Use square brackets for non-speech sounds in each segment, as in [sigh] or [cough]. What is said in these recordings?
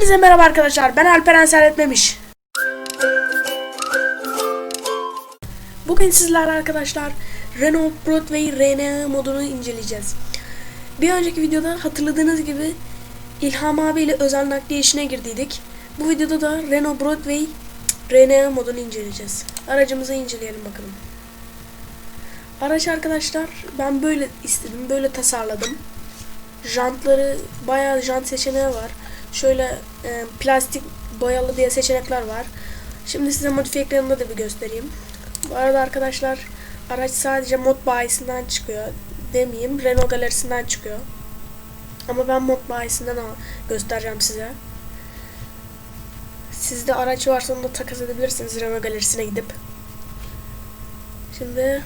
Hepinize merhaba arkadaşlar. Ben Alperen Serretmemiş. Bugün sizlerle arkadaşlar Renault Broadway RN modunu inceleyeceğiz. Bir önceki videoda hatırladığınız gibi İlham abiyle özel nakliye işine girdiydik. Bu videoda da Renault Broadway RN modunu inceleyeceğiz. Aracımızı inceleyelim bakalım. Araç arkadaşlar ben böyle istedim, böyle tasarladım. Jantları bayağı jant seçeneği var. Şöyle e, plastik boyalı diye seçenekler var. Şimdi size modifiye ekranında da bir göstereyim. Bu arada arkadaşlar araç sadece mod bayisinden çıkıyor. Demeyeyim Renault galerisinden çıkıyor. Ama ben mod bayisinden göstereceğim size. Sizde araç varsa onu da takas edebilirsiniz Renault galerisine gidip. Şimdi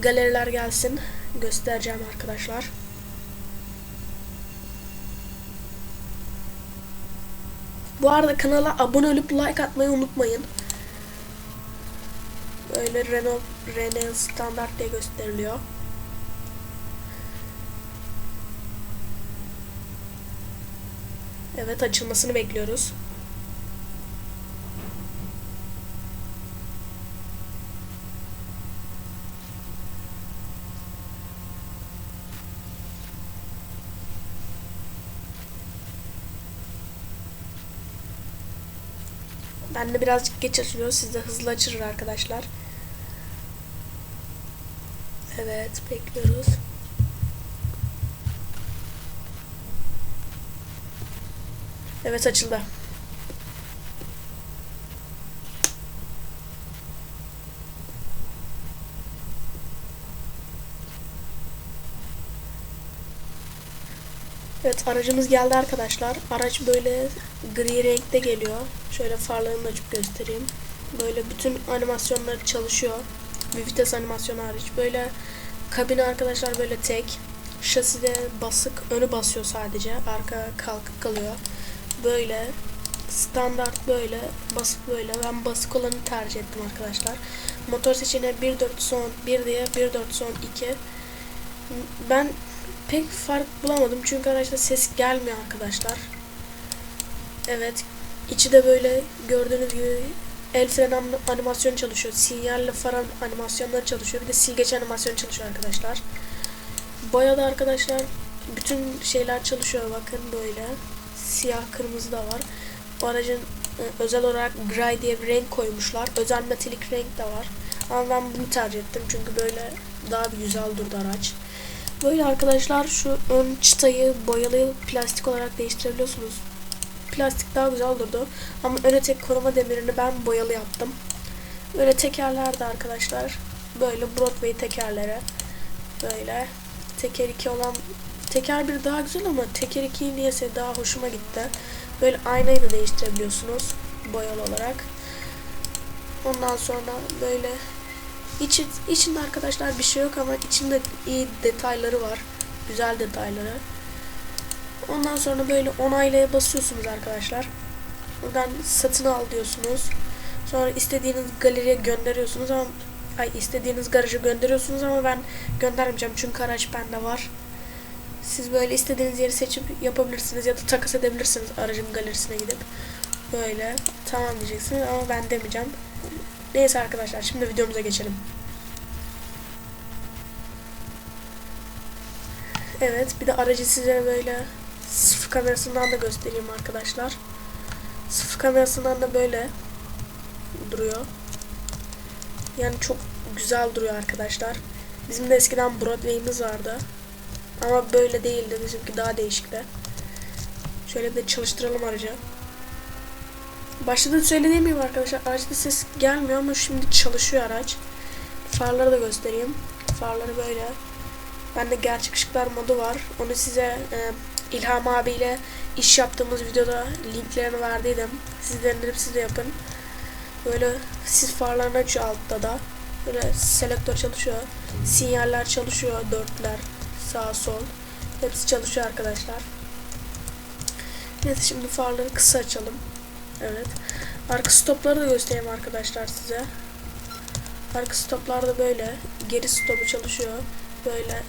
galeriler gelsin. Göstereceğim arkadaşlar. Bu arada kanala abone olup like atmayı unutmayın. Böyle Renault Renault standart diye gösteriliyor. Evet açılmasını bekliyoruz. Ben de birazcık geç açılıyor. Sizde hızlı açılır arkadaşlar. Evet bekliyoruz. Evet açıldı. Evet aracımız geldi arkadaşlar. Araç böyle gri renkte geliyor. Şöyle farlarını açıp göstereyim. Böyle bütün animasyonları çalışıyor. Bir vites animasyonu hariç. Böyle kabin arkadaşlar böyle tek. Şaside basık. Önü basıyor sadece. Arka kalkık kalıyor. Böyle standart böyle basık böyle. Ben basık olanı tercih ettim arkadaşlar. Motor seçeneği 1.4 son 1 diye 1.4 son 2. Ben pek fark bulamadım çünkü araçta ses gelmiyor arkadaşlar. Evet. içi de böyle gördüğünüz gibi el fren anim- animasyonu çalışıyor. Sinyalle far animasyonları çalışıyor. Bir de silgeç animasyonu çalışıyor arkadaşlar. Boyada arkadaşlar bütün şeyler çalışıyor bakın böyle. Siyah kırmızı da var. Bu aracın e, özel olarak gray diye bir renk koymuşlar. Özel metalik renk de var. Ama ben bunu tercih ettim çünkü böyle daha bir güzel durdu araç. Böyle arkadaşlar şu ön çıtayı boyalı plastik olarak değiştirebiliyorsunuz. Plastik daha güzel durdu. Ama öne tek koruma demirini ben boyalı yaptım. Böyle tekerler de arkadaşlar. Böyle Broadway tekerleri. Böyle. Teker 2 olan teker 1 daha güzel ama teker 2 niyeyse daha hoşuma gitti. Böyle aynayı da değiştirebiliyorsunuz boyalı olarak. Ondan sonra böyle İçi, içinde arkadaşlar bir şey yok ama içinde iyi detayları var. Güzel detayları. Ondan sonra böyle onaylaya basıyorsunuz arkadaşlar. Buradan satın al diyorsunuz. Sonra istediğiniz galeriye gönderiyorsunuz ama ay istediğiniz garaja gönderiyorsunuz ama ben göndermeyeceğim çünkü araç bende var. Siz böyle istediğiniz yeri seçip yapabilirsiniz ya da takas edebilirsiniz aracın galerisine gidip. Böyle tamam diyeceksiniz ama ben demeyeceğim. Neyse arkadaşlar şimdi videomuza geçelim. Evet bir de aracı size böyle sıfır kamerasından da göstereyim arkadaşlar. Sıfır kamerasından da böyle duruyor. Yani çok güzel duruyor arkadaşlar. Bizim de eskiden Broadway'imiz vardı. Ama böyle değildi. Bizimki daha değişikti. Şöyle bir de çalıştıralım aracı. Başta da söylediğim gibi arkadaşlar araçta ses gelmiyor ama şimdi çalışıyor araç. Farları da göstereyim. Farları böyle. Bende gerçek ışıklar modu var. Onu size e, İlham abiyle iş yaptığımız videoda linklerini verdiydim. Siz de indirip siz de yapın. Böyle sis farlarını açıyor altta da. Böyle selektör çalışıyor. Sinyaller çalışıyor. Dörtler. Sağ sol. Hepsi çalışıyor arkadaşlar. Neyse şimdi farları kısa açalım. Evet. Arka stopları da göstereyim arkadaşlar size. Arka stoplar da böyle. Geri stopu çalışıyor. Böyle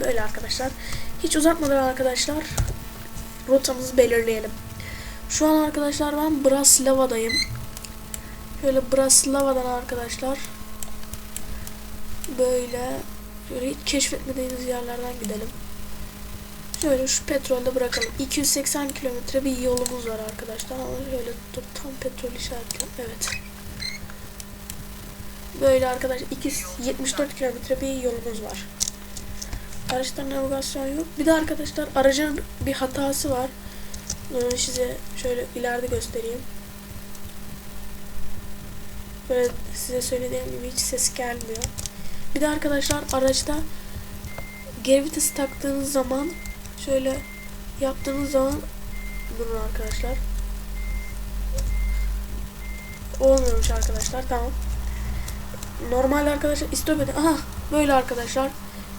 böyle arkadaşlar. Hiç uzatmadan arkadaşlar rotamızı belirleyelim. Şu an arkadaşlar ben Braslava'dayım. Şöyle Braslava'dan arkadaşlar böyle şöyle hiç keşfetmediğimiz yerlerden gidelim. Şöyle şu petrolde bırakalım. 280 kilometre bir yolumuz var arkadaşlar. Ama şöyle dur tam petrol işaretli. Evet. Böyle arkadaşlar 274 kilometre bir yolumuz var. Araçta navigasyon yok. Bir de arkadaşlar aracın bir hatası var. Onu size şöyle ileride göstereyim. Böyle size söylediğim gibi hiç ses gelmiyor. Bir de arkadaşlar araçta geri vitesi taktığınız zaman şöyle yaptığınız zaman durun arkadaşlar. Olmuyormuş arkadaşlar. Tamam. Normalde arkadaşlar istop edin. Aha böyle arkadaşlar.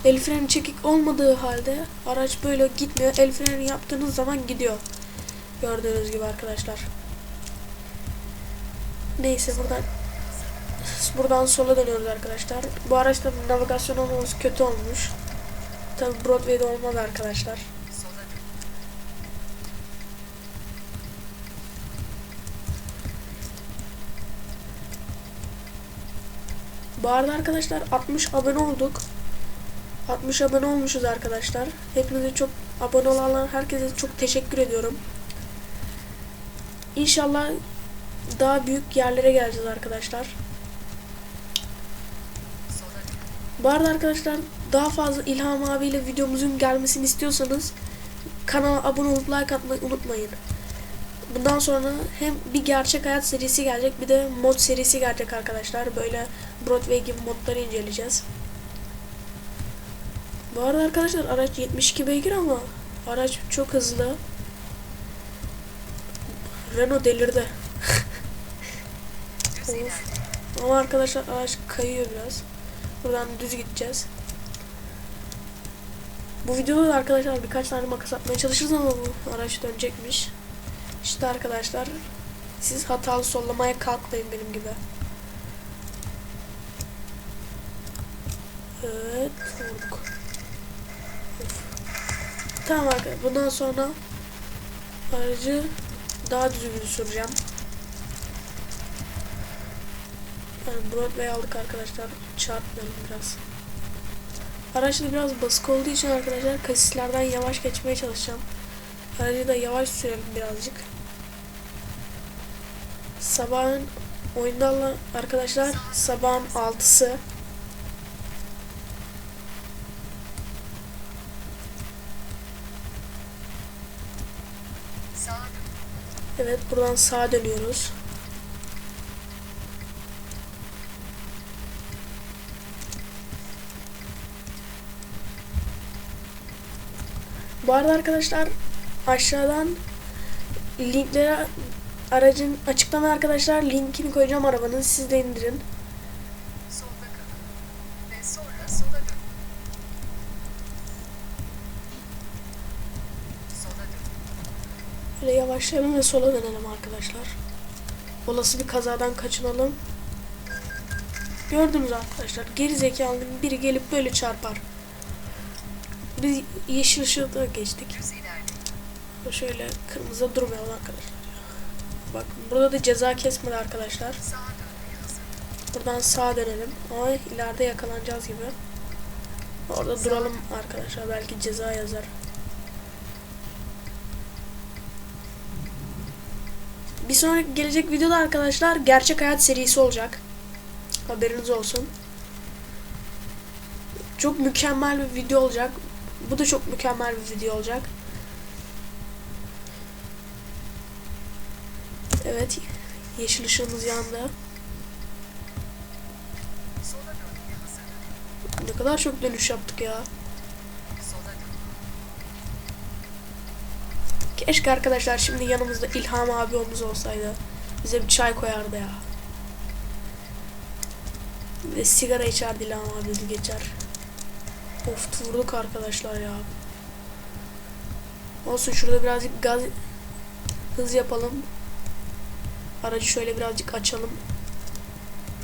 El freni çekik olmadığı halde araç böyle gitmiyor. El freni yaptığınız zaman gidiyor. Gördüğünüz gibi arkadaşlar. Neyse buradan buradan sola dönüyoruz arkadaşlar. Bu araçta navigasyon olmaması kötü olmuş. Tabi Broadway'de olmaz arkadaşlar. Bu arada arkadaşlar 60 abone olduk. 60 abone olmuşuz arkadaşlar. Hepinize çok abone olanlar herkese çok teşekkür ediyorum. İnşallah daha büyük yerlere geleceğiz arkadaşlar. Bu arada arkadaşlar daha fazla İlham abiyle videomuzun gelmesini istiyorsanız kanala abone olup like atmayı unutmayın. Bundan sonra hem bir gerçek hayat serisi gelecek bir de mod serisi gelecek arkadaşlar. Böyle Broadway gibi modları inceleyeceğiz. Bu arada arkadaşlar araç 72 beygir ama araç çok hızlı. Renault delirdi. Ama arkadaşlar araç kayıyor biraz. Buradan düz gideceğiz. Bu videoda da arkadaşlar birkaç tane makas atmaya çalışırız ama bu araç dönecekmiş. İşte arkadaşlar siz hatalı sollamaya kalkmayın benim gibi. Evet. Of. Tamam arkadaşlar bundan sonra aracı daha düzgün süreceğim. Yani Broadway aldık arkadaşlar. Çarpmayalım biraz. Araçta biraz basık olduğu için arkadaşlar kasislerden yavaş geçmeye çalışacağım. Aracı da yavaş sürelim birazcık. Sabahın oyunda arkadaşlar sabahın 6'sı Evet buradan sağa dönüyoruz. Bu arada arkadaşlar aşağıdan linklere aracın açıklama arkadaşlar linkini koyacağım arabanın siz de indirin. Solda kalın. Ve sonra sola dönün. Böyle yavaşlayalım ve sola dönelim arkadaşlar. Olası bir kazadan kaçınalım. Gördünüz arkadaşlar geri zekalının biri gelip böyle çarpar. Biz yeşil ışıkta geçtik. Şöyle kırmızıda durmayalım arkadaşlar. Bak burada da ceza kesmedi arkadaşlar. Buradan sağa dönelim. Ama ileride yakalanacağız gibi. Orada duralım arkadaşlar. Belki ceza yazar. Bir sonraki gelecek videoda arkadaşlar gerçek hayat serisi olacak. Haberiniz olsun. Çok mükemmel bir video olacak. Bu da çok mükemmel bir video olacak. Evet. Yeşil ışığımız yandı. Ne kadar çok dönüş yaptık ya. Keşke arkadaşlar şimdi yanımızda İlham abi omuz olsaydı. Bize bir çay koyardı ya. Ve sigara içerdi İlham abi geçer. Of vurduk arkadaşlar ya. Olsun şurada birazcık gaz hız yapalım. Aracı şöyle birazcık açalım.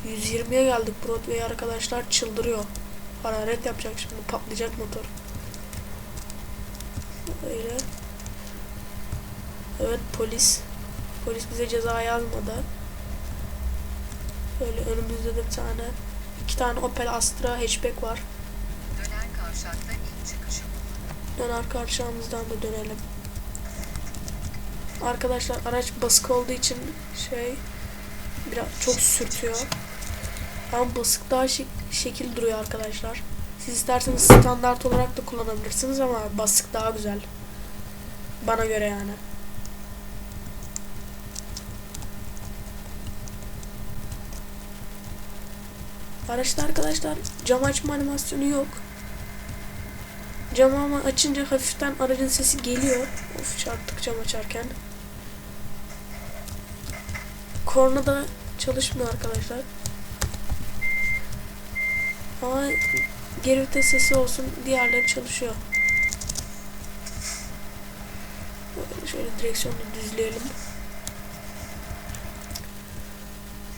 120'ye geldik Broadway arkadaşlar çıldırıyor. Hararet yapacak şimdi patlayacak motor. Öyle. Evet polis. Polis bize ceza yazmadı. Böyle önümüzde de bir tane iki tane Opel Astra hatchback var. Döner kavşakta ilk çıkışı. Döner kavşağımızdan da dönelim. Arkadaşlar araç basık olduğu için şey biraz çok sürtüyor. Ama basık daha şek- şekil duruyor arkadaşlar. Siz isterseniz standart olarak da kullanabilirsiniz ama basık daha güzel. Bana göre yani. Araçta arkadaşlar cam açma animasyonu yok. Camı ama açınca hafiften aracın sesi geliyor. Of çarptık cam açarken. Korna da çalışmıyor arkadaşlar. Ama geri vites sesi olsun diğerleri çalışıyor. Şöyle direksiyonu düzleyelim.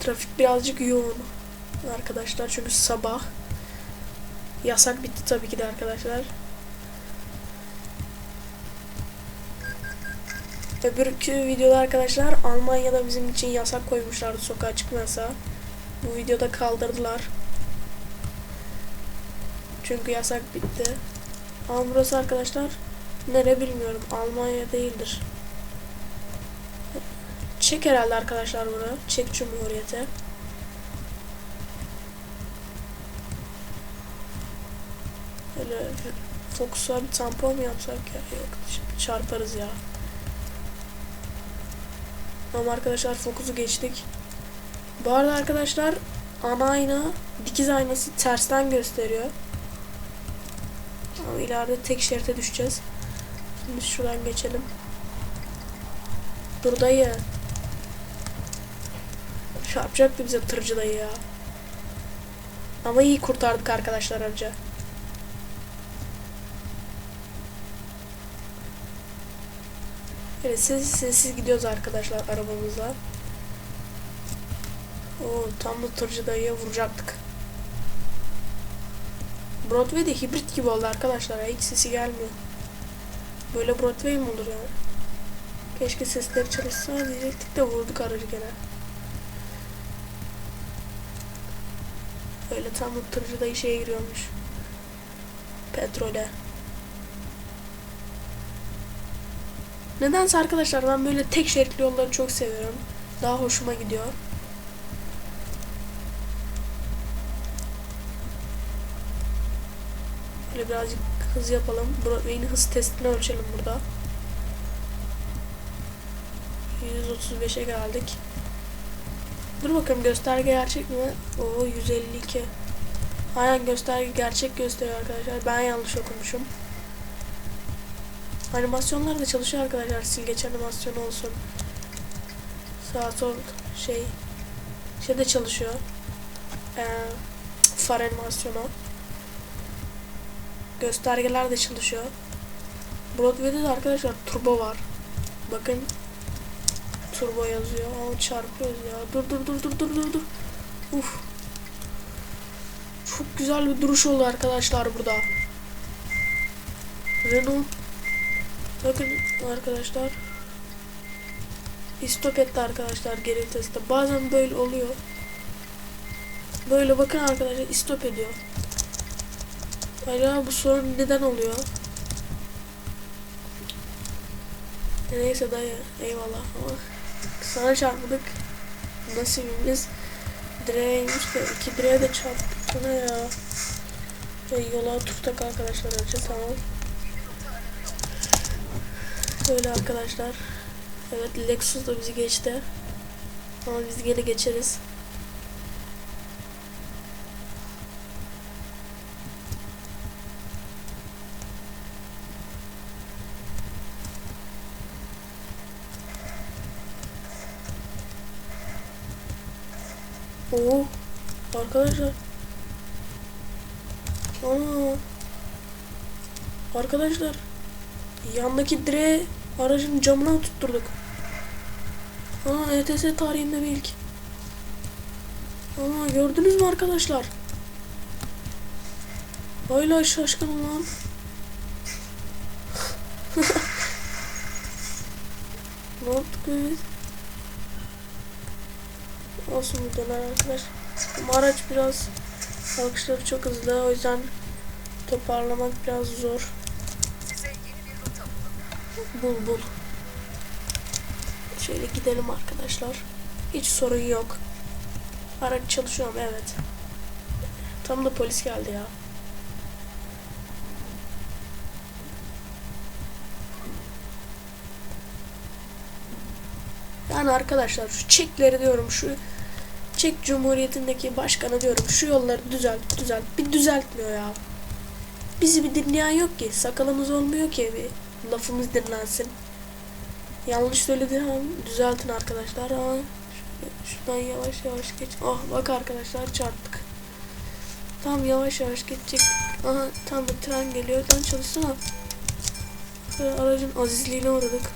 Trafik birazcık yoğun arkadaşlar çünkü sabah. Yasak bitti tabii ki de arkadaşlar. Öbürkü videoda arkadaşlar Almanya'da bizim için yasak koymuşlardı sokağa çıkma yasağı. Bu videoda kaldırdılar. Çünkü yasak bitti. Ama burası arkadaşlar nere bilmiyorum. Almanya değildir. Çek herhalde arkadaşlar bunu. Çek Cumhuriyeti. Böyle Fox'a bir tampon mu yapsak ya? Yok çarparız ya. Ama arkadaşlar Focus'u geçtik. Bu arada arkadaşlar ana ayna dikiz aynası tersten gösteriyor. Ama ileride tek şerite düşeceğiz. Şimdi şuradan geçelim. Dur dayı. Çarpacaktı bize tırcı dayı ya. Ama iyi kurtardık arkadaşlar aracı. Evet sessiz sessiz gidiyoruz arkadaşlar arabamızla. Oo tam da tırcı dayıya vuracaktık. Broadway de hibrit gibi oldu arkadaşlar. Hiç sesi gelmiyor. Böyle Broadway mi olur yani? Keşke sesleri çalışsa diyecektik de vurduk aracı gene. Öyle tam da tırcı dayı şeye giriyormuş. Petrole. Nedense arkadaşlar ben böyle tek şeritli yolları çok seviyorum. Daha hoşuma gidiyor. Böyle birazcık hız yapalım. Broadway'in hız testini ölçelim burada. 135'e geldik. Dur bakalım gösterge gerçek mi? Oo 152. Aynen gösterge gerçek gösteriyor arkadaşlar. Ben yanlış okumuşum. Animasyonlar da çalışıyor arkadaşlar. Silgeç animasyonu olsun. Sağ sol şey şey de çalışıyor. Ee, far animasyonu. Göstergeler de çalışıyor. Broadway'de de arkadaşlar turbo var. Bakın turbo yazıyor. Ama çarpıyoruz ya. Dur dur dur dur dur dur dur. Uf. Çok güzel bir duruş oldu arkadaşlar burada. Renault Bakın arkadaşlar. Stop etti arkadaşlar geri viteste. Bazen böyle oluyor. Böyle bakın arkadaşlar stop ediyor. Acaba bu sorun neden oluyor? Neyse dayı eyvallah ama sana çarpmadık. Nasibimiz direğeymiş de iki direğe de çarptık. Ne ya? E, yola oturttuk arkadaşlar önce tamam. Öyle arkadaşlar. Evet Lexus da bizi geçti. Ama biz gene geçeriz. Oo, arkadaşlar. Aa, arkadaşlar. Yandaki direğe aracın camına tutturduk. Aa ETS tarihinde bir ilk. Aa gördünüz mü arkadaşlar? Hala şaşkınım lan. [laughs] ne yaptık biz? olsun bu döner arkadaş. Ama araç biraz kalkışları çok hızlı o yüzden toparlamak biraz zor. Bulun. Bul bul. Şöyle gidelim arkadaşlar. Hiç sorun yok. Araç çalışıyor mu? Evet. Tam da polis geldi ya. Yani arkadaşlar şu Çekleri diyorum şu Çek Cumhuriyeti'ndeki başkanı diyorum şu yolları düzelt düzelt bir düzeltmiyor ya. Bizi bir dinleyen yok ki sakalımız olmuyor ki bir lafımız dinlensin. Yanlış söylediğim düzeltin arkadaşlar şöyle şuradan yavaş yavaş geç. Ah bak arkadaşlar çarptık. Tam yavaş yavaş geçecek. Aha tam bir tren geliyor. Lan çalışsana. Şöyle aracın azizliğine uğradık.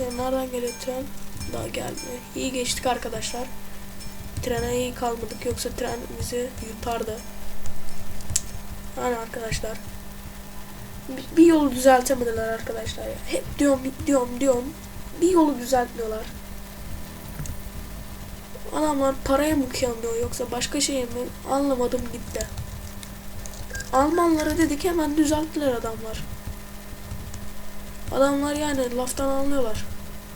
Ya nereden geliyor tren? Daha gelmiyor. İyi geçtik arkadaşlar. Trene iyi kalmadık yoksa tren bizi yutardı. Yani arkadaşlar. Bir, yolu düzeltemediler arkadaşlar ya. Hep diyorum diyorum diyorum. Bir yolu düzeltmiyorlar. Adamlar paraya mı kıyamıyor yoksa başka şey mi? Anlamadım gitti. Almanlara dedik hemen düzelttiler adamlar. Adamlar yani laftan anlıyorlar.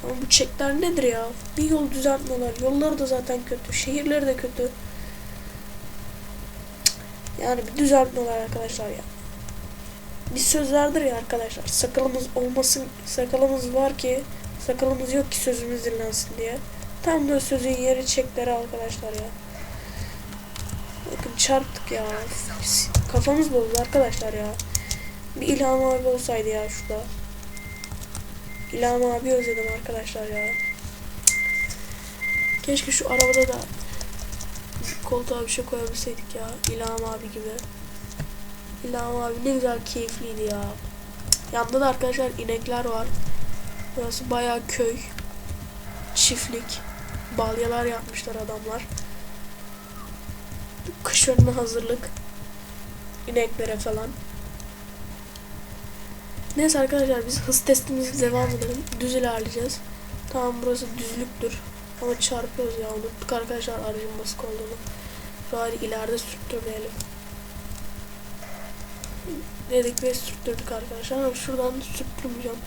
Ama bu çekler nedir ya? Bir yol düzeltmiyorlar. Yolları da zaten kötü. Şehirleri de kötü. Yani bir düzeltmiyorlar arkadaşlar ya. Bir söz vardır ya arkadaşlar. Sakalımız olmasın, sakalımız var ki sakalımız yok ki sözümüz dinlensin diye. Tam da sözün yeri çekleri arkadaşlar ya. Bakın çarptık ya. Kafamız bozuldu arkadaşlar ya. Bir İlham abi olsaydı ya şurada. İlham abi özledim arkadaşlar ya. Keşke şu arabada da koltuğa bir şey koyabilseydik ya. İlham abi gibi. İlham abi ne güzel keyifliydi ya. Yanında da arkadaşlar inekler var. Burası bayağı köy. Çiftlik. Balyalar yapmışlar adamlar. Kış önüne hazırlık. İneklere falan. Neyse arkadaşlar biz hız testimizi devam edelim. Düz ilerleyeceğiz. Tamam burası düzlüktür. Ama çarpıyoruz ya unuttuk arkadaşlar aracın basık olduğunu. Bari ileride sürttürmeyelim. Dedik ve sürttürdük arkadaşlar ama şuradan sürttürmeyeceğim.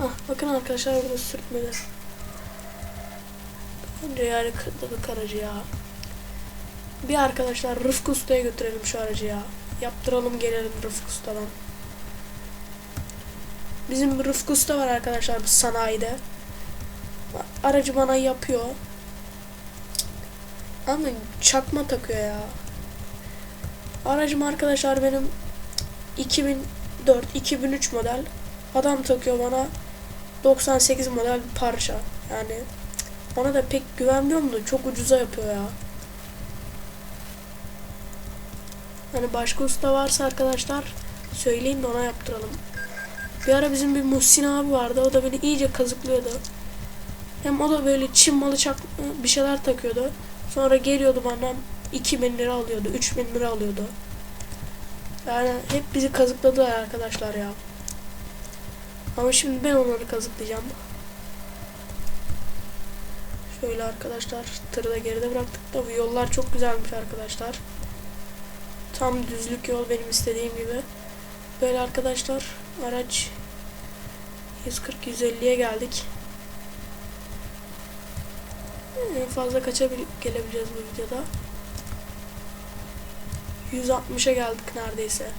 Ah bakın arkadaşlar burada sürtmedi. Bence yani kırdık aracı ya. Bir arkadaşlar Rıfkı Usta'ya götürelim şu aracı ya. Yaptıralım gelelim Rıfkı Usta'dan. Bizim Rıfkı Usta var arkadaşlar bir sanayide. Aracı bana yapıyor. Ama çakma takıyor ya. Aracım arkadaşlar benim 2004-2003 model. Adam takıyor bana 98 model bir parça. Yani ona da pek güvenmiyorum da çok ucuza yapıyor ya. Hani başka usta varsa arkadaşlar söyleyin de ona yaptıralım. Bir ara bizim bir Muhsin abi vardı. O da beni iyice kazıklıyordu. Hem o da böyle Çin malı çak bir şeyler takıyordu. Sonra geliyordu bana 2000 lira alıyordu. 3000 lira alıyordu. Yani hep bizi kazıkladılar arkadaşlar ya. Ama şimdi ben onları kazıklayacağım. Şöyle arkadaşlar tırı da geride bıraktık da bu yollar çok güzelmiş arkadaşlar. Tam düzlük yol benim istediğim gibi. Böyle arkadaşlar araç 140-150'ye geldik. En fazla kaça gelebileceğiz bu videoda? 160'a geldik neredeyse.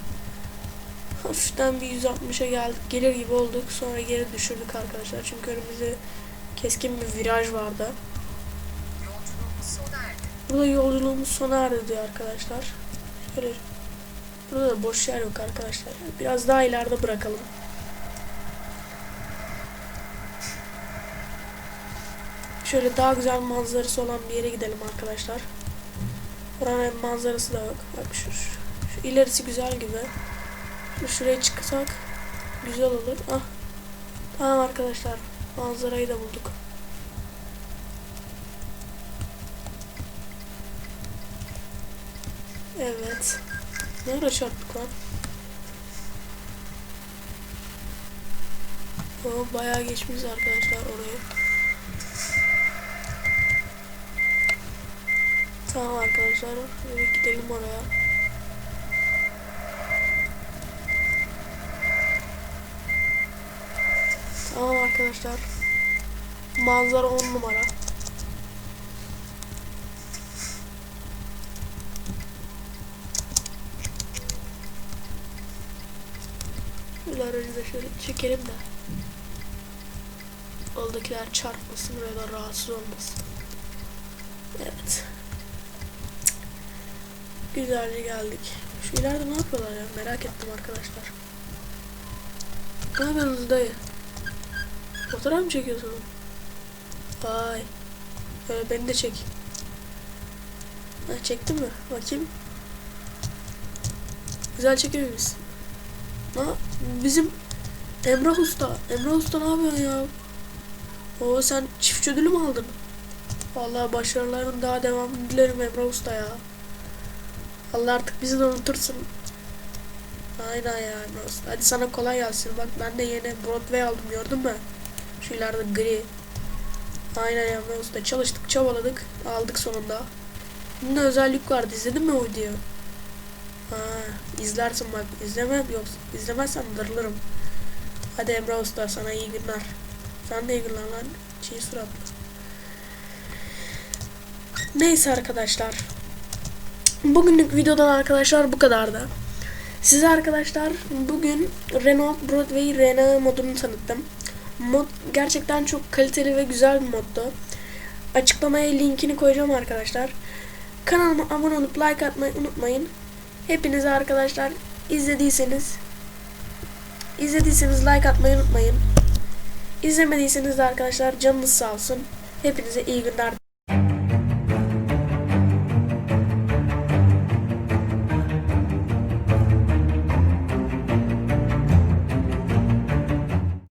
Hafiften bir 160'a geldik. Gelir gibi olduk. Sonra geri düşürdük arkadaşlar. Çünkü önümüzde keskin bir viraj vardı. Burada yolculuğumuz sona erdi diyor arkadaşlar. Şöyle Burada da boş yer yok arkadaşlar. Biraz daha ileride bırakalım. Şöyle daha güzel manzarası olan bir yere gidelim arkadaşlar. Buranın manzarası da yok. Bak şu, şu, ilerisi güzel gibi. Şimdi şuraya çıksak güzel olur. Ah. Tamam arkadaşlar. Manzarayı da bulduk. Evet. Ne ara çarptık lan? O bayağı geçmiş arkadaşlar orayı. Arkadaşlar. Hadi gidelim oraya. Tamam arkadaşlar. Manzara 10 numara. Aracı da şöyle çekelim de. Oldakiler çarpmasın ve rahatsız olmasın. Evet. Güzelce geldik. Şu ileride ne yapıyorlar ya? Merak ettim arkadaşlar. Ne yapıyorsunuz dayı? Fotoğraf mı çekiyorsun? Vay. Ee, beni de çek. Ha, çektin mi? Bakayım. Güzel çekiyor musun? Ha, bizim Emrah Usta. Emrah Usta ne yapıyorsun ya? Oo sen çift ödülü mü aldın? Vallahi başarıların daha devamını dilerim Emrah Usta ya. Allah artık bizi de unutursun. Aynen ya Usta. Hadi sana kolay gelsin. Bak ben de yeni Broadway aldım gördün mü? Şu ileride gri. Aynen ya Usta. Çalıştık çabaladık. Aldık sonunda. Bunda özellik vardı. İzledin mi o videoyu? Ha, izlersin bak. İzlemem yok. İzlemezsen darılırım. Hadi Emrah Usta sana iyi günler. Sen de iyi günler lan. Çiğ suratlı. Neyse arkadaşlar. Bugünlük videodan arkadaşlar bu kadardı. Size arkadaşlar bugün Renault Broadway RNA modunu tanıttım. Mod gerçekten çok kaliteli ve güzel bir moddu. Açıklamaya linkini koyacağım arkadaşlar. Kanalıma abone olup like atmayı unutmayın. Hepinize arkadaşlar izlediyseniz izlediyseniz like atmayı unutmayın. İzlemediyseniz de arkadaşlar canınız sağ olsun. Hepinize iyi günler